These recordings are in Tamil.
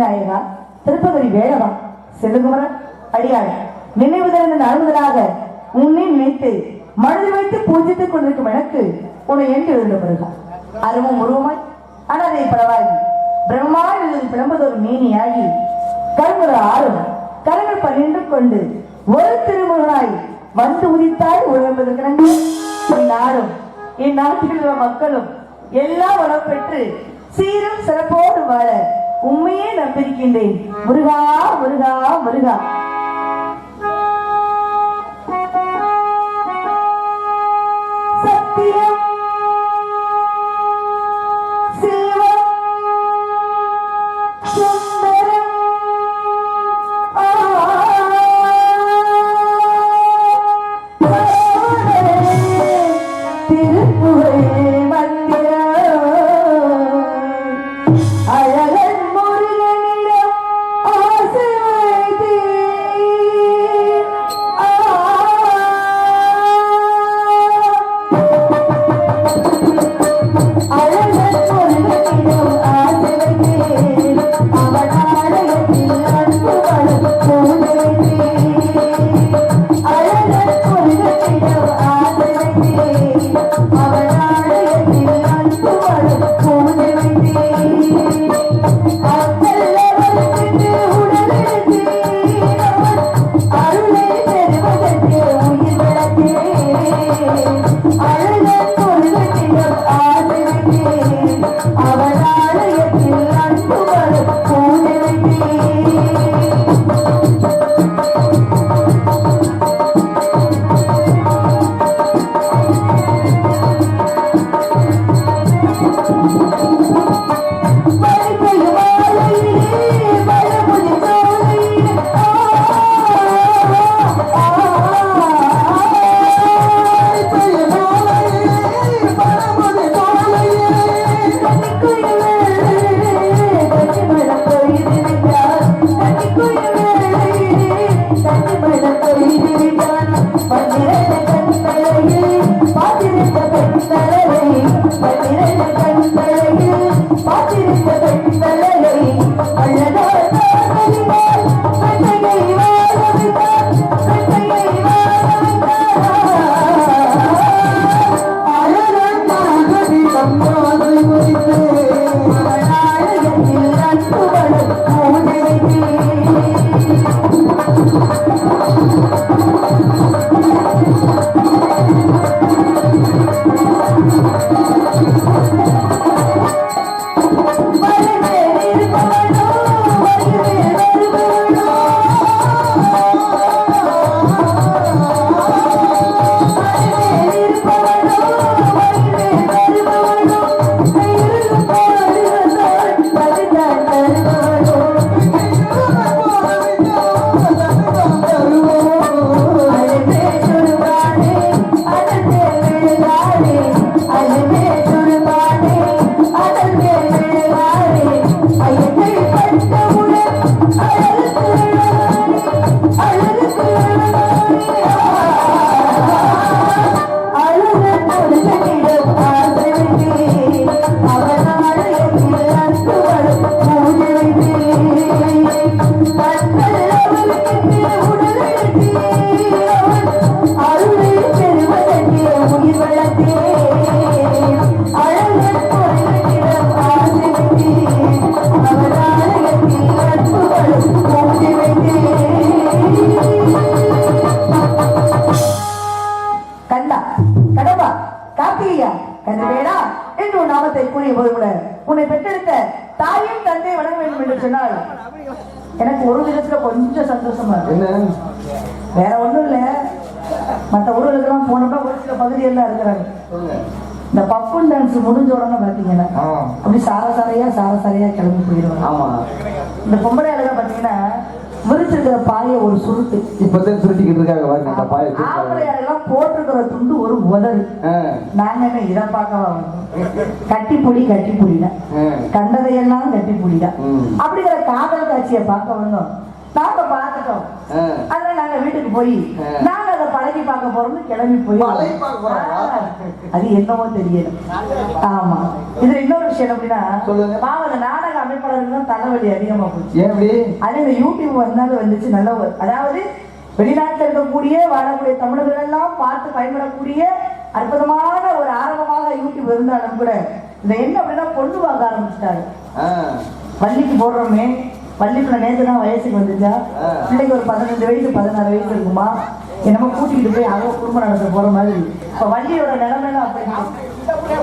விநாயகா திருப்பதி வேடவா செல்லுகுமரன் அடியாள் நினைவுதல் அழுவதலாக உன்னை நினைத்து மனதில் வைத்து பூஜித்துக் கொண்டிருக்கும் எனக்கு உன்னை என்று வேண்டும் வருகா உருவமாய் அனதை படவாகி பிரம்மாவில் பிளம்பதொரு மீனியாகி கருமுற ஆறும் கரங்கள் பன்னின்று கொண்டு ஒரு திருமுகனாய் வந்து உதித்தாய் உழவதற்கு இந்நாடும் இந்நாட்டில் உள்ள மக்களும் எல்லாம் வளம் பெற்று சீரும் சிறப்போடு வாழ உண்மையே நம்பிருக்கின்றேன் முருகா முருகா முருகா. கதிரவேடா என்று உன் நாமத்தை கூறிய போது கூட உன்னை பெற்றெடுத்த தாயும் தந்தை வணங்க வேண்டும் என்று சொன்னால் எனக்கு ஒரு விதத்துல கொஞ்சம் சந்தோஷமா இருக்கு. வேற ஒண்ணும் இல்ல. மற்ற ஊர்களுக்கெல்லாம் போனோம்னா ஒரு சில பகுதியெல்லாம் இருக்கிறாங்க. இந்த பப்புன் டான்ஸ் முடிஞ்ச உடனே பாத்தீங்கன்னா ஆ, அப்படி சார சாரையா சார சாரையா கிளம்பி போயிடுவாங்க. ஆமா. இந்த பொம்பளை ஆளுங்க பாத்தீங்கன்னா விரிச்சிருக்கிற பாய ஒரு சுருட்டு. இப்பதான் சுருட்டிக்கிட்டு இருக்காங்க பாருங்க அந்த பாய ஆளுங்கெல்லாம் போட்டிருக்கிற துண்டு ஒரு உதறு நாங்க என்ன இதை வந்தோம்? கட்டி புடி கட்டி புடிதான் கண்டதையெல்லாம் கட்டி புடிதான். அப்படிங்கிற காதல் காட்சியை பார்க்க வந்தோம். நாங்க பார்த்துட்டோம் ஆ. அதனால நாங்க வீட்டுக்கு போய். நாங்க அதை பழகி பார்க்க போறோம்னு கிளம்பி போய்? அது என்னவோ தெரியல ஆமா இதுல இன்னொரு விஷயம் அப்படின்னா. பாவம் நாடக அமைப்பாளருக்கு தான் தலைவலி அதிகமா போச்சு அது இந்த யூடியூப் வந்தாலும் வந்துச்சு நல்ல ஒரு அதாவது வெளிநாட்டில் இருக்கக்கூடிய வாழக்கூடிய தமிழர்கள் எல்லாம் பார்த்து பயன்படக்கூடிய அற்புதமான ஒரு ஆரம்பமாக யூடியூப் இருந்தாலும் கூட இந்த என்ன அப்படின்னா கொண்டு வாங்க ஆரம்பிச்சிட்டாங்க ஆ. பள்ளிக்கு போடுறோமே பள்ளிக்குள்ள நேற்று தான் வயசுக்கு வந்துச்சா. பிள்ளைக்கு ஒரு பதினஞ்சு வயசு பதினாறு வயசு இருக்குமா? என்னமோ கூட்டிக்கிட்டு போய் அவங்க குடும்பம் நடத்த போற மாதிரி. இப்ப வள்ளியோட நிலைமையில அப்படி இருக்கு.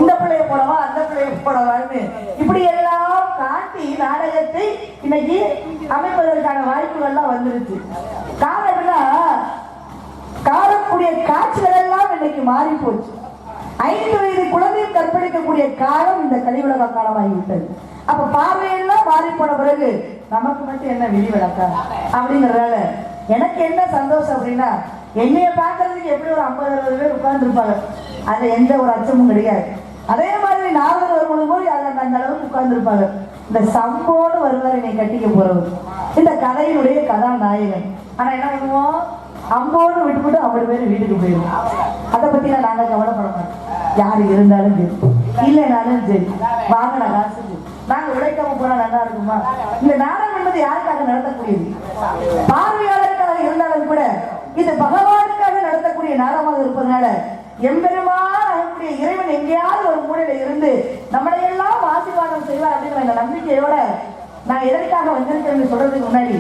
இந்த பிள்ளைய போடவா அந்த பிள்ளைய போடவான்னு. இப்படி எல்லாம் காட்டி நாடகத்தை இன்னைக்கு அமைப்பதற்கான வாய்ப்புகள்லாம் வந்துருச்சு. காரணம் என்னன்னா காணக்கூடிய காட்சிகள் எல்லாம் இன்னைக்கு மாறி போச்சு ஐந்து வயது குழந்தை கற்பழிக்கக்கூடிய காலம் இந்த கலிவுலக காலமாகிவிட்டது. அப்ப பார்வையெல்லாம் மாறி போன பிறகு நமக்கு மட்டும் என்ன விதி விளக்கா அப்படிங்கறதால எனக்கு என்ன சந்தோஷம் அப்படின்னா என்னைய பார்க்கறதுக்கு எப்படி ஒரு ஐம்பது அறுபது பேர் உட்கார்ந்துருப்பாங்க? அதுல எந்த ஒரு அச்சமும் கிடையாது. அதே மாதிரி நாலு வரும்பொழுது போய் அதில் அந்த அளவுக்கு உட்கார்ந்துருப்பாங்க? இந்த சம்போடு வருவார் என்னை கட்டிக்க போறவர். இந்த கதையினுடைய கதாநாயகன். ஆனா என்ன பண்ணுவோம்? அம்போடு விட்டுவிட்டு ஐம்பது பேர் வீட்டுக்கு போயிடுவோம். அதை பத்திலாம் நாங்க கவலைப்பட மாட்டோம். யார் இருந்தாலும் சரி. இல்லைனாலும் சரி. வாங்கின காசுக்கு நாங்க உழைக்காம போனா நல்லா இருக்குமா? இந்த நாடகம் என்பது யாருக்காக நடத்தக்கூடியது? பார்வையாளருக்காக இருந்தாலும் கூட இது பகவானுக்காக நடத்தக்கூடிய நாடகமாக இருப்பதனால எம்பெருமான் ஆகக்கூடிய இறைவன் எங்கேயாவது ஒரு மூலையில இருந்து நம்மளை எல்லாம் ஆசீர்வாதம் செய்வார் அப்படிங்கிற நம்பிக்கையோட நான் எதற்காக வந்திருக்கேன் சொல்றதுக்கு முன்னாடி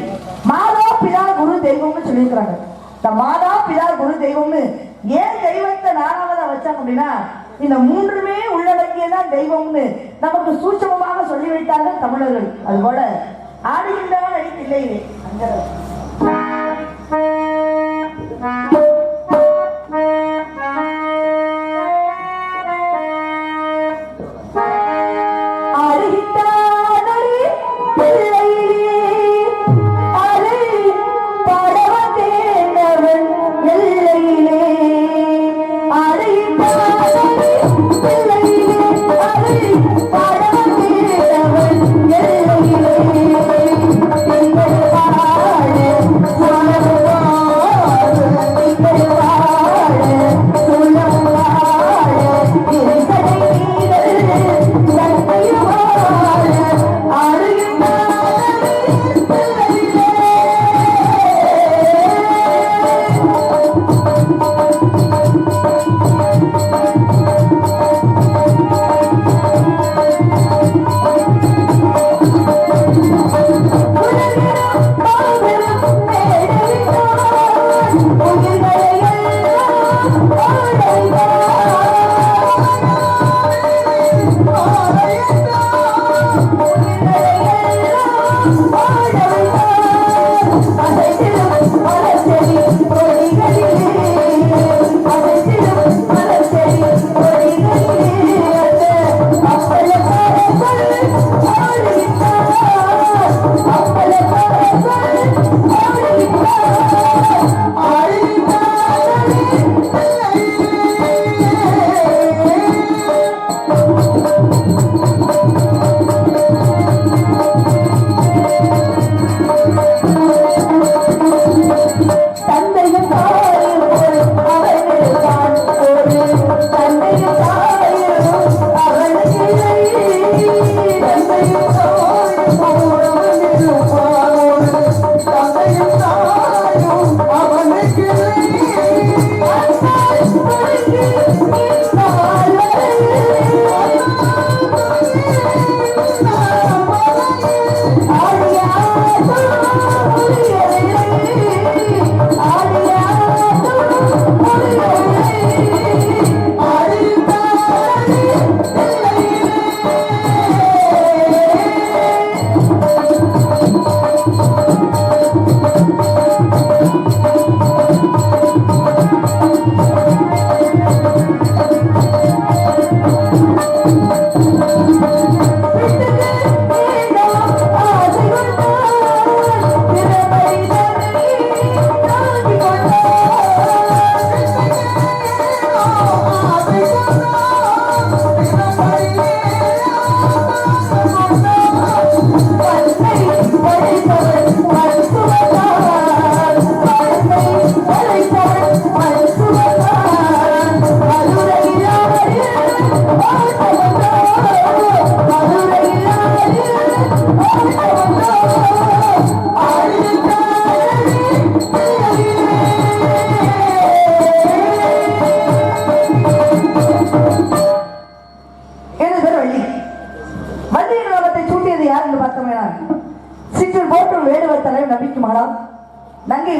மாதா பிதா குரு தெய்வம்னு சொல்லியிருக்கிறாங்க. இந்த மாதா பிதா குரு தெய்வம்னு ஏன் தெய்வத்தை நாலாவதா வச்சாங்க அப்படின்னா இந்த மூன்றுமே உள்ளடக்கியதான் தெய்வம்னு நமக்கு சூட்சமமாக சொல்லி வைத்தார்கள் தமிழர்கள். அதுபோல ஆடுகின்றவன் அடிக்கில்லை அந்த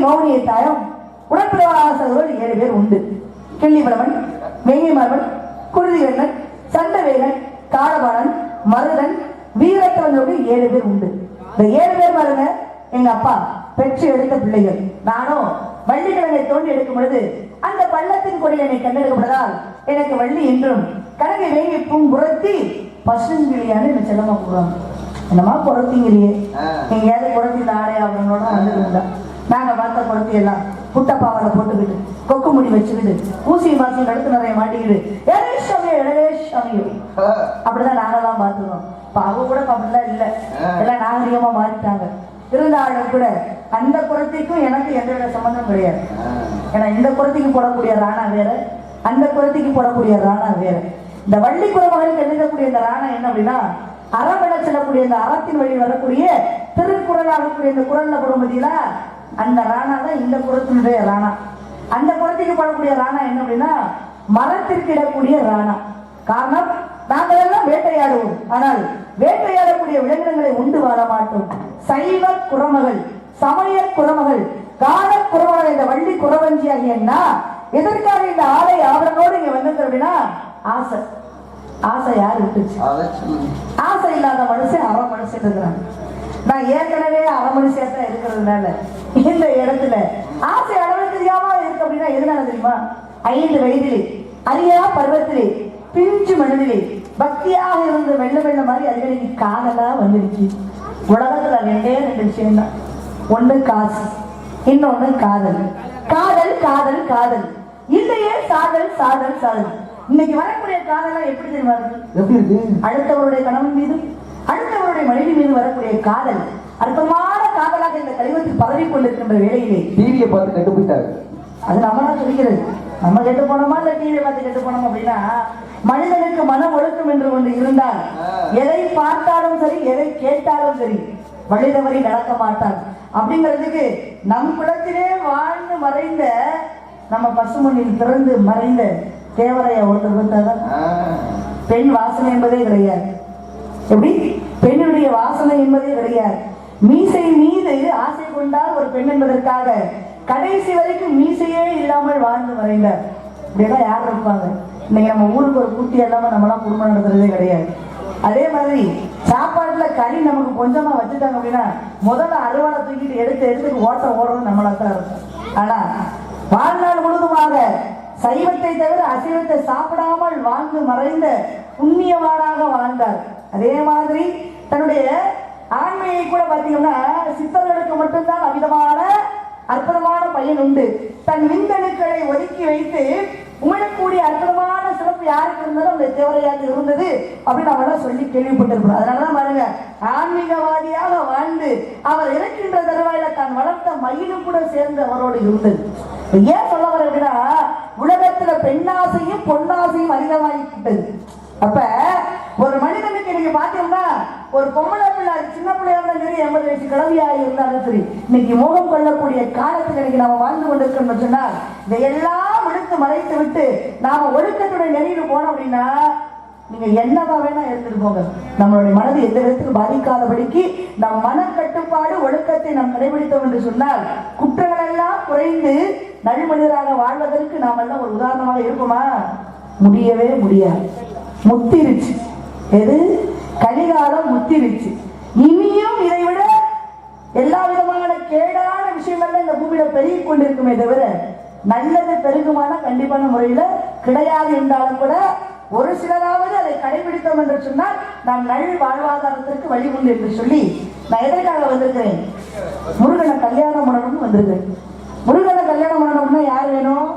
மௌனியை தாயம் உடற்பிரவாசகர்கள் ஏழு பேர் உண்டு. கிள்ளிவளவன் மெய்யமரவன் குருதிகண்ணன் சண்டவேகன் காளவாணன் மருதன் வீரத்தவனோடு ஏழு பேர் உண்டு. இந்த ஏழு பேர் பாருங்க எங்க அப்பா பெற்று எடுத்த பிள்ளைகள். நானும் வள்ளிக்கிழமை தோண்டி எடுக்கும் பொழுது அந்த பள்ளத்தின் கொடி என்னை கண்டெடுக்கப்பட்டதால் எனக்கு வள்ளி என்றும் கணக்கை வேங்கி பூங்குறத்தி பசுங்கிளியான்னு செல்லமா கூடுவாங்க என்னமா குறத்திங்கிறியே ஆ. எங்கேயாவது குறத்தி தாடே அவங்களோட வந்துருந்தா. நாங்க பார்த்த குறத்தி எல்லாம் புட்டப்பாவலை போட்டுக்கிட்டு கொக்கு முடி வச்சுக்கிட்டு ஊசி மாசி நடுத்து நிறைய மாட்டிக்கிட்டு எரேஷாமியோ எரேஷாமியோ அப்படிதான் நாங்கெல்லாம் பார்த்துருவோம் இப்ப அவங்க கூட அப்படிலாம் இல்ல. எல்லாம் நாகரிகமா மாறிட்டாங்க. இருந்தாலும் கூட அந்த குரத்திக்கும் எனக்கு எந்தவித சம்பந்தம் கிடையாது. ஏன்னா இந்த குரத்திக்கு போடக்கூடிய ராணா வேற அந்த குரத்திக்கு போடக்கூடிய ராணா வேற. இந்த வள்ளி குரமகளுக்கு எழுதக்கூடிய இந்த ராணா என்ன அப்படின்னா அறம் செல்லக்கூடிய அந்த இந்த அறத்தின் வழி வரக்கூடிய திருக்குறளாகக்கூடிய இந்த குரல்ல போடும் பார்த்தீங்களா அந்த ராணா தான் இந்த குரத்தினுடைய ராணா. அந்த குரத்துக்கு போடக்கூடிய ராணா என்ன அப்படின்னா மரத்திற்கு இடக்கூடிய ராணா. காரணம் நாங்கள் எல்லாம் வேட்டையாடுவோம். ஆனால் வேட்டையாடக்கூடிய விலங்கினங்களை உண்டு வாழ மாட்டோம். சைவ குரமகள் சமய குரமகள் கால குரமகள் இந்த வள்ளி குரவஞ்சி ஆகியன்னா எதற்காக இந்த ஆலை ஆவரணோடு இங்க வந்தது அப்படின்னா ஆசை. ஆசை யார் சொல்லுங்க. ஆசை இல்லாத மனுஷன் அரை மனுஷன் நான் ஏற்கனவே அரை மனுஷன் தான் இருக்கிறதுனால இந்த இடத்துல ஆசை அளவு தெரியாம இருக்கு அப்படின்னா எதனால தெரியுமா? ஐந்து வயதிலே அரியா பருவத்திலே பிஞ்சு மனதிலே பக்தியாக இருந்து வெள்ள வெள்ள மாதிரி அதுகளுக்கு காதலா வந்துருச்சு உலகத்துல ரெண்டே ரெண்டு விஷயம் தான் ஒண்ணு காசு இன்னொன்னு காதல். காதல் காதல் காதல். இல்லையே சாதல் சாதல் சாதல். இன்னைக்கு வரக்கூடிய காதலாம் எப்படி தெரியுமா இருக்கு? எப்படி இருக்கு? அடுத்தவருடைய கணவன் மீது அடுத்தவருடைய மனைவி மீது வரக்கூடிய காதல் அற்பமான காதலாக இந்த கலிவத்தில் பரவி கொண்டிருக்கின்ற வேளையிலே டிவியை பார்த்து கட்டு போயிட்டாரு அது நம்ம தான் சொல்லிக்கிறது நம்ம கெட்டு போனோமா இல்ல டிவியை பார்த்து கெட்டு போனோமா அப்படின்னா மனிதனுக்கு மனம் ஒழுக்கம் என்று ஒன்று இருந்தால் எதை பார்த்தாலும் சரி எதை கேட்டாலும் சரி வழிதவறி நடக்க மாட்டான் அப்படிங்கிறதுக்கு நம் குலத்திலே வாழ்ந்து மறைந்த நம்ம பசுமண்ணில் பிறந்து மறைந்த தேவரைய ஒருத்தர் வந்தாதான் பெண் வாசனை என்பதே கிடையாது. எப்படி? பெண்ணுடைய வாசனை என்பதே கிடையாது. மீசை மீது ஆசை கொண்டால் ஒரு பெண் என்பதற்காக கடைசி வரைக்கும் மீசையே இல்லாமல் வாழ்ந்து மறைந்தார். இப்படியெல்லாம் யார் இருப்பாங்க இன்னைக்கு நம்ம ஊருக்கு ஒரு கூட்டி இல்லாம நம்மளாம் குடும்பம் நடத்துறதே கிடையாது. அதே மாதிரி சாப்பாட்டுல கறி நமக்கு கொஞ்சமா வச்சுட்டாங்க அப்படின்னா முதல்ல அறுவாலை தூக்கிட்டு எடுத்து எடுத்து ஓட்ட ஓடுறது நம்மளா தான் இருக்கும். ஆனா சைவத்தை தவிர அசைவத்தை சாப்பிடாமல் வாழ்ந்து மறைந்த புண்ணியவானாக வாழ்ந்தார். அதே மாதிரி தன்னுடைய ஆண்மையை கூட பார்த்தீங்கன்னா சித்தர்களுக்கு மட்டும்தான் அமிதமான அற்புதமான பயன் உண்டு. தன் விந்தணுக்களை ஒதுக்கி வைத்து உமிழக்கூடிய அற்புதமான சிறப்பு யாருக்கு இருந்தாலும் அந்த தேவரையாக இருந்தது அப்படின்னு நம்ம சொல்லி கேள்விப்பட்டிருக்கிறோம் அதனாலதான் பாருங்க ஆன்மீகவாதியாக வாழ்ந்து அவர் இறக்கின்ற தருவாயில தான் வளர்த்த மயிலும் கூட சேர்ந்து அவரோடு இருந்தது. ஏன் சொல்ல வர அப்படின்னா உலகத்துல பெண்ணாசையும் பொன்னாசையும் அதிகமாகிவிட்டது. அப்ப ஒரு மனிதனுக்கு நீங்க பாத்தீங்கன்னா ஒரு பொம்பளை பிள்ளை சின்ன பிள்ளையா இருந்தாலும் சரி எண்பது வயசு கிழவியா இருந்தாலும் சரி இன்னைக்கு மோகம் கொள்ளக்கூடிய காலத்துக்கு இன்னைக்கு நாம வாழ்ந்து கொண்டிருக்கோம்னு சொன்னால் இதையெல்லாம் விடுத்து மறைத்து விட்டு நாம ஒழுக்கத்துடைய நெறியில போனோம் அப்படின்னா நீங்க என்னவா வேணா எடுத்துட்டு போங்க. நம்மளுடைய மனது எந்த விதத்துக்கு பாதிக்காதபடிக்கு நம் மன கட்டுப்பாடு ஒழுக்கத்தை நாம் கடைபிடித்தோம் என்று சொன்னால் குற்றங்கள் எல்லாம் குறைந்து நல்மனிதராக வாழ்வதற்கு நாம் எல்லாம் ஒரு உதாரணமாக இருப்போமா முடியவே முடியாது. முத்திருச்சு. எது? கலிகாலம் முத்திருச்சு. இனியும் இதை விட எல்லா விதமான கேடான விஷயங்கள்ல இந்த பூமியில பெருகி கொண்டிருக்குமே தவிர நல்லது பெருகுமான கண்டிப்பான முறையில கிடையாது என்றாலும் கூட ஒரு சிலராவது அதை கடைபிடித்தோம் என்று சொன்னால் நாம் நல் வாழ்வாதாரத்திற்கு வழி உண்டு என்று சொல்லி நான் எதற்காக வந்திருக்கிறேன்? முருகனை கல்யாணம் பண்ணணும்னு வந்திருக்கிறேன். முருகனை கல்யாணம் பண்ணணும்னா யார் வேணும்?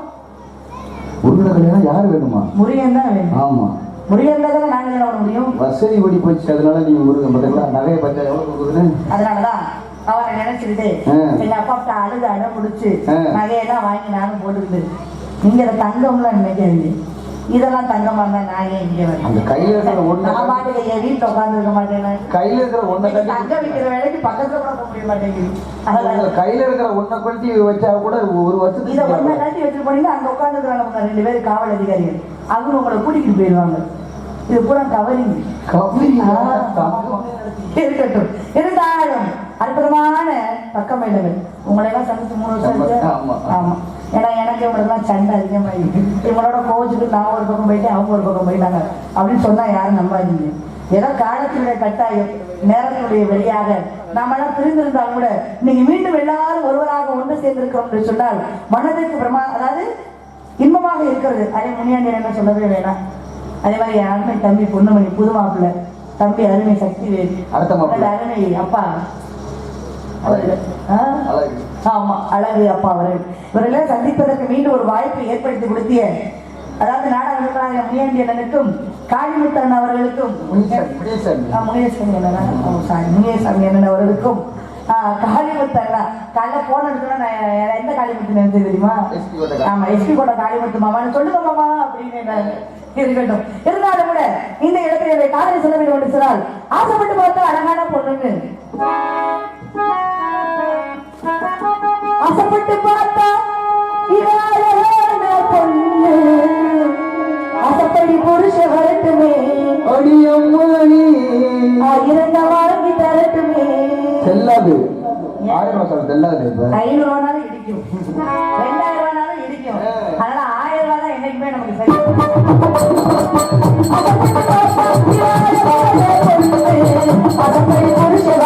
உருளை கல்யாணம் யார் வேணுமா? முருகன் தான் வேணும். ஆமா. முருகன் தான் நாங்க கல்யாணம் பண்ண முடியும்? வசதி ஓடி போச்சு அதனால நீங்க முருகன் பார்த்தீங்களா நகையை பார்த்தா எவ்வளவு கொடுக்குதுன்னு அதனாலதான் அவரை நினைச்சுக்கிட்டு. எங்க அப்பா அழுது அடம் முடிச்சு. நகையெல்லாம் வாங்கி நானும் போட்டுக்கிட்டு இதை தங்கம்லாம் நினைக்காதீங்க இதெல்லாம் தங்கமா இருந்தா நான் ஏன் இங்க வரேன் அந்த கையில இருக்கிற ஒண்ணு நான் பாட்டுக்கு என் வீட்டுல உட்கார்ந்து இருக்க மாட்டேன் கையில இருக்கிற ஒண்ணை தங்க விற்கிற வேலைக்கு பக்கத்துல கூட போக முடிய மாட்டேங்குது கையில இருக்கிற ஒண்ணை கொளுத்தி வச்சா கூட ஒரு இதை வருஷத்துக்கு ஒண்ணா தேவை. கட்டி வச்சுட்டு போனீங்கன்னா அங்க உட்காந்துக்கிறாங்க பாருங்க ரெண்டு பேரும் காவல் அதிகாரிகள் அவங்க உங்களை கூட்டிகிட்டு போயிடுவாங்க இது பூரா கவரிங் கவலையா? இருக்கட்டும் இருந்தாலும் அற்புதமான பக்கமேளங்கள் உங்களை எல்லாம் சந்திச்சு மூணு வருஷம் ஆமா, ஏன்னா எனக்கு இவங்களுக்குலாம் சண்டை அதிகமாயிருக்கு இவங்களோட கோச்சுக்கு நான் ஒரு பக்கம் போயிட்டு அவங்க ஒரு பக்கம் போயிட்டாங்க. அப்படின்னு சொன்னா யாரும் நம்பாதீங்க. ஏதோ காலத்தினுடைய கட்டாயம் நேரத்தினுடைய வெளியாக நாமெல்லாம் பிரிந்திருந்தாலும் கூட நீங்க மீண்டும் எல்லாரும் ஒருவராக ஒன்று சேர்ந்திருக்கிறோம் என்று சொன்னால் மனதிற்கு பிரமா அதாவது இன்பமாக இருக்கிறது. அதே முனியாண்டி என்ன சொல்லவே வேணாம். அதே மாதிரி அருமை தம்பி பொண்ணுமணி புது மாப்பிள்ளை. தம்பி அருமை சக்தி. அருமை அப்பா. அவர்கள் ஆமா அழகு அப்பா அவர்கள் இவர்களை சந்திப்பதற்கு மீண்டும் ஒரு வாய்ப்பை ஏற்படுத்தி கொடுத்திய அதாவது நாடக விற்பனாக முனியாண்டி அண்ணனுக்கும் காளிமுத்தன் அவர்களுக்கும் முனியசாமி முனியசாமி அண்ணன் அவர்களுக்கும். ஆ, காளிமுத்து அண்ணா காலைல போன் நான் எந்த காளிமுத்து நினைச்சு தெரியுமா? ஆமா எஸ்பி கோட்டை காளிமுத்து மாமான்னு சொல்லுங்க மாமா அப்படின்னு இருக்கட்டும். இருந்தாலும் கூட இந்த இடத்துல காதலை சொல்ல வேண்டும் என்று சொன்னால் ஆசைப்பட்டு பார்த்தா அழகான பொண்ணுன்னு. ஆசைப்பட்டு பார்த்தா பொண்ணு. ஆசைப்படி புருஷ வரட்டுமே அடியம்மணி ஆயிரந்த வாங்கி தரட்டுமே. செல்லாது. ஆயிரம் ரூபாய் சார் செல்லாது ஐநூறு ரூபானாலும் இடிக்கும். ரெண்டாயிரம் ரூபானாலும் இடிக்கும். அதனால ஆயிரம் ரூபாய் தான் என்னைக்குமே நமக்கு சரி. இப்படி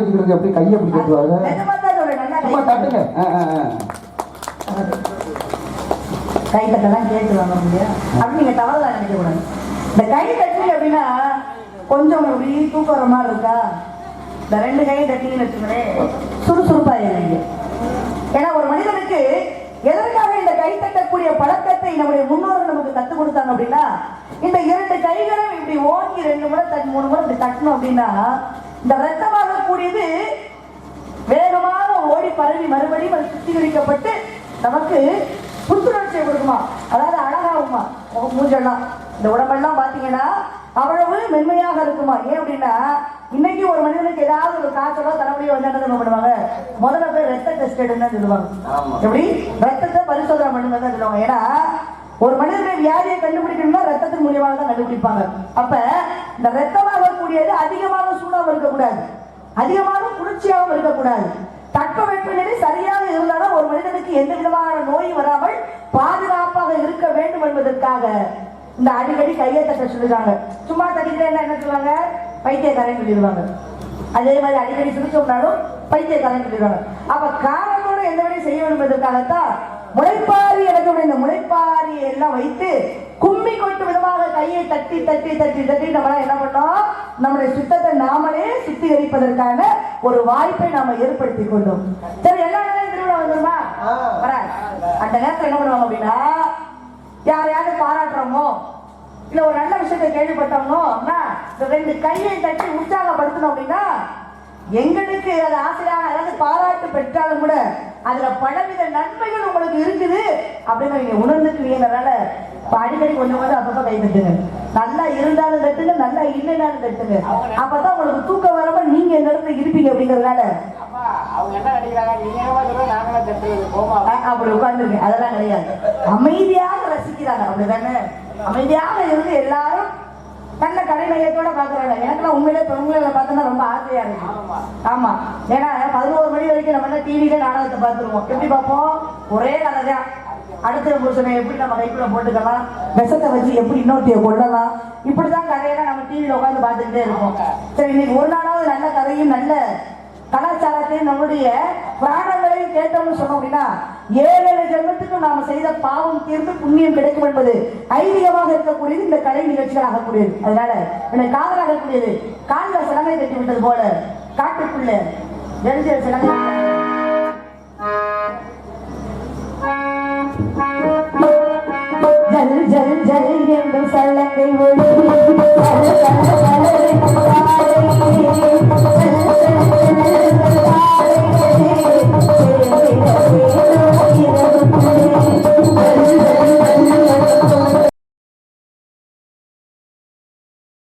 வச்சுக்கிறது எப்படி கையை அப்படி கட்டுவாங்க. சும்மா கை தட்டுங்க. கை தட்டெல்லாம் கேட்டு வாங்க முடியா அப்படி நீங்க தவறுதான் நினைக்க கூடாது. இந்த கை தட்டுறீங்க அப்படின்னா கொஞ்சம் அப்படி தூக்கம் வர மாதிரி இருக்கா? இந்த ரெண்டு கையை தட்டிங்கன்னு வச்சுக்கோங்களேன். சுறுசுறுப்பா இல்லைங்க ஏன்னா ஒரு மனிதனுக்கு எதற்காக இந்த கை தட்டக்கூடிய பழக்கத்தை நம்முடைய முன்னோர்கள் நமக்கு கற்றுக் கொடுத்தாங்க அப்படின்னா இந்த இரண்டு கைகளும் இப்படி ஓங்கி ரெண்டு முறை மூணு முறை இப்படி தட்டணும் அப்படின்னா இந்த ரத்தமாக கூடியது வேகமாக ஓடி பரவி மறுபடியும் அது சுத்திகரிக்கப்பட்டு நமக்கு புத்துணர்ச்சியை கொடுக்குமா? அதாவது அழகாகுமா? மூஞ்செல்லாம். இந்த உடம்பெல்லாம் பார்த்தீங்கன்னா அவ்வளவு மென்மையாக இருக்குமா? ஏன் அப்படின்னா இன்னைக்கு ஒரு மனிதனுக்கு ஏதாவது ஒரு காய்ச்சலோ தலைவலியோ வந்து என்ன பண்ணுவாங்க? முதல்ல போய் ரத்த டெஸ்ட் எடுன்னு சொல்லுவாங்க. எப்படி? ரத்தத்தை பரிசோதனை பண்ணுங்க தான் சொல்லுவாங்க. ஏன்னா ஒரு மனிதனுடைய வியாதியை கண்டுபிடிக்கணும்னா ரத்தத்தின் மூலியமாக தான் கண்டுபிடிப்பாங்க. அப்ப இந்த ரத்தமாக கூடியது அதிகமாக சூடாகவும் இருக்கக்கூடாது. அதிகமாக குளிர்ச்சியாகவும் இருக்கக்கூடாது. தட்ப வெப்பநிலை சரியாக இருந்தாலும் ஒரு மனிதனுக்கு எந்த விதமான நோயும் வராமல் பாதுகாப்பாக இருக்க வேண்டும் என்பதற்காக இந்த அடிக்கடி கையை தட்ட சொல்லுறாங்க சும்மா தட்டிக்கிட்டே என்ன சொல்லுவாங்க? பைத்தியக்காரன் சொல்லிடுவாங்க. அதே மாதிரி அடிக்கடி சிரிச்சோம்னாலும் பைத்தியக்காரன் சொல்லிடுவாங்க. அப்ப காரணத்தோட எந்த வேலையும் செய்ய வேண்டும் என்பதற்காகத்தான் முளைப்பாரி எனக்கு இந்த முளைப்பாரி எல்லாம் வைத்து கும்மி கொட்டு விதமாக கையை தட்டி தட்டி தட்டி தட்டி நம்ம என்ன பண்ணோம்? நம்முடைய சுத்தத்தை நாமளே சுத்திகரிப்பதற்கான ஒரு வாய்ப்பை நாம ஏற்படுத்தி கொண்டோம். சரி எல்லா நேரம் திருவிழா வந்துருமா. அந்த நேரத்துல என்ன பண்ணுவாங்க அப்படின்னா யாரையாவது பாராட்டுறோமோ இல்ல ஒரு நல்ல விஷயத்தை கேள்விப்பட்டோமோ அப்படின்னா இந்த ரெண்டு கையை தட்டி உற்சாகப்படுத்தணும் அப்படின்னா எங்களுக்கு அது ஆசையாக அதாவது பாராட்டு பெற்றாலும் கூட அதுல பலவித நன்மைகள் உங்களுக்கு இருக்குது. அப்படின்னு நீங்க உணர்ந்துக்குவீங்கனால அடிக்கடி கொஞ்சம் கொஞ்சம் அப்பப்ப கை தட்டுங்க நல்லா இருந்தாலும் தட்டுங்க நல்லா இல்லைனாலும் தட்டுங்க. அப்பதான் உங்களுக்கு தூக்கம் வராம நீங்க இந்த இடத்துல இருப்பீங்க அப்படிங்கறதுனால. அப்படி உட்கார்ந்துருங்க. அதெல்லாம் கிடையாது. அமைதியாக ரசிக்கிறாங்க. அப்படிதானே? அமைதியாக இருந்து எல்லாரும் நல்ல கலைநயத்தோட பாக்குறாங்க எனக்குலாம் உண்மையிலே பெண்களை பார்த்தோன்னா ரொம்ப ஆசையா இருக்கு. ஆமா. ஏன்னா பதினோரு மணி வரைக்கும் நம்ம என்ன டிவில நாடகத்தை பார்த்துருவோம். எப்படி பார்ப்போம்? ஒரே கதை தான். அடுத்த புருஷனை எப்படி நம்ம கைக்குள்ள போட்டுக்கலாம்? விஷத்தை வச்சு எப்படி இன்னொருத்தைய கொள்ளலாம் இப்படிதான் கதையெல்லாம் நம்ம டிவியில உட்காந்து பார்த்துக்கிட்டே இருப்போம். சரி இன்னைக்கு ஒரு நாளாவது நல்ல கதையும் நல்ல கலாச்சாரத்தை நம்முடைய பிராணங்களை கேட்டோம்னு சொன்னோம் அப்படின்னா ஏழு ஏழு ஜென்மத்துக்கு நாம் செய்த பாவம் தீர்ந்து புண்ணியம் கிடைக்கும் என்பது ஐதீகமாக இருக்கக்கூடியது இந்த கலை நிகழ்ச்சிகள் ஆகக்கூடியது. அதனால எனக்கு காதல் ஆகக்கூடியது. காலில் சிலங்கை கட்டி விட்டது போல காட்டுக்குள்ள எழுதிய சிலங்கை ஜல் ஜல் ஜல் என்று சலங்கை ஒளி